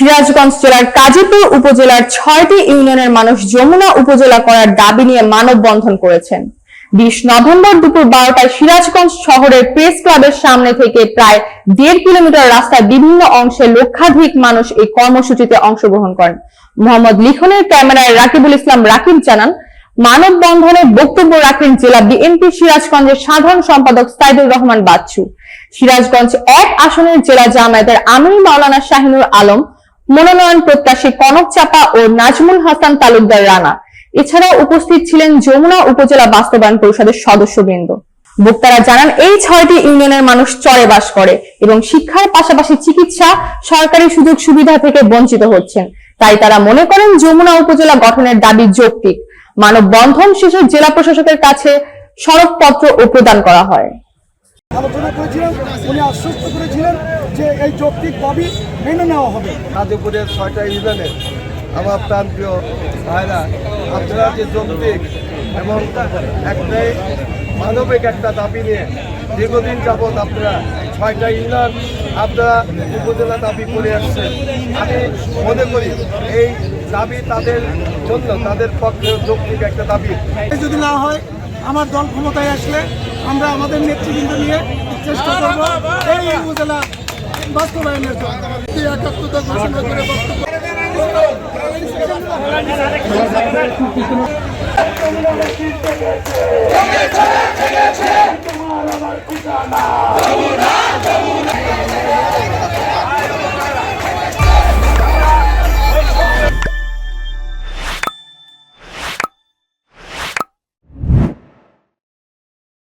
সিরাজগঞ্জ জেলার কাজীপুর উপজেলার ছয়টি ইউনিয়নের মানুষ যমুনা উপজেলা করার দাবি নিয়ে মানববন্ধন করেছেন। বিশ নভেম্বর দুপুর বারোটায় সিরাজগঞ্জ শহরের প্রেস ক্লাবের সামনে থেকে প্রায় দেড় কিলোমিটার রাস্তায় বিভিন্ন অংশে লক্ষাধিক মানুষ এই কর্মসূচিতে অংশগ্রহণ করেন। মোহাম্মদ লিখনের ক্যামেরায় রাকিবুল ইসলাম রাকিব জানান, মানববন্ধনে বক্তব্য রাখেন জেলা বিএনপি সিরাজগঞ্জের সাধারণ সম্পাদক সাইদুর রহমান বাচ্চু। সিরাজগঞ্জ এক আসনের জেলা জামায়াতের আমির মাওলানা শাহিনুর আলম মনোনয়ন প্রত্যাশী কনক চাপা ও নাজমুল হাসান তালুকদার রানা। এছাড়াও উপস্থিত ছিলেন যমুনা উপজেলা বাস্তবায়ন পরিষদের সদস্যবৃন্দ। বক্তারা জানান, এই ছয়টি ইউনিয়নের মানুষ চরে বাস করে এবং শিক্ষার পাশাপাশি চিকিৎসা, সরকারি সুযোগ সুবিধা থেকে বঞ্চিত হচ্ছেন। তাই তারা মনে করেন যমুনা উপজেলা গঠনের দাবি যৌক্তিক। মানববন্ধন শেষে জেলা প্রশাসকের কাছে সড়কপত্র ও প্রদান করা হয়। আলোচনা করেছিলেন, উনি আশ্বস্ত করেছিলেন যে এই যৌক্তিক দাবি মেনে নেওয়া হবে। গাজীপুরের ছয়টা ইউনিয়নের আমার প্রান্তীয় ভাইরা আপনারা যে যৌক্তিক এবং একটাই মানবিক একটা দাবি নিয়ে দীর্ঘদিন যাবৎ আপনারা ছয়টা ইউনিয়ন আপনারা উপজেলা দাবি করে আসছেন আমি মনে করি এই দাবি তাদের জন্য তাদের পক্ষে যৌক্তিক একটা দাবি। যদি না হয় আমার দল ক্ষমতায় আসলে আমরা আমাদের নেতৃবৃন্দ নিয়ে চেষ্টা করব এই উপজেলা বাস্তবায়নের জন্য। একাত্মতা ঘোষণা করে বক্তব্য